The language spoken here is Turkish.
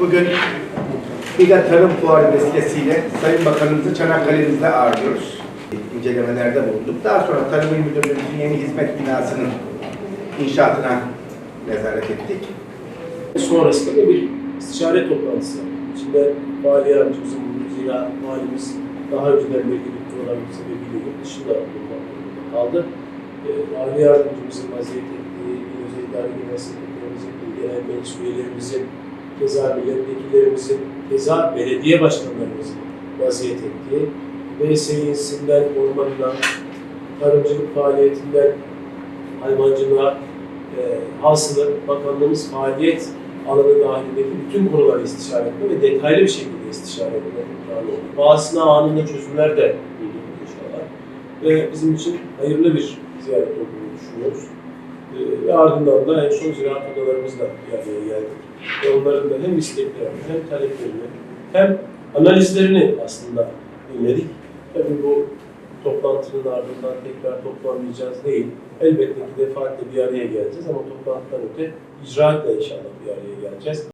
Bugün İGA Tarım Fuarı vesilesiyle Sayın Bakanımızı Çanakkale'mizde ağırlıyoruz. İncelemelerde bulunduk. Daha sonra Tarım İl Müdürlüğümüzün yeni hizmet binasının inşaatına nezaret ettik. Sonrasında da bir istişare toplantısı. İçinde vali yardımcımızın zira valimiz daha önceden belli bir program sebebiyle yurt dışında kaldı. E, vali yardımcımızın vaziyet ettiği, özel idare genel sekreterimizin, genel meclis üyelerimizin, keza milletvekillerimizin, keza belediye başkanlarımızın vaziyet ettiği, BSİ'sinden ormanına, tarımcılık faaliyetinden hayvancılığa, e, hasılı bakanlığımız faaliyet alanı dahilindeki bütün konuları istişare etme ve detaylı bir şekilde istişare etme imkanı oldu. Bazısına anında çözümler de bulduk inşallah. Ve bizim için hayırlı bir ziyaret olduğunu düşünüyoruz. Ve ardından da en son ziraat odalarımızla bir araya geldik. Ve onların da hem isteklerini hem taleplerini hem analizlerini aslında dinledik. Tabii bu toplantının ardından tekrar toplanmayacağız değil. Elbette ki defaatle bir araya geleceğiz ama toplantıdan öte icraatle inşallah bir araya geleceğiz.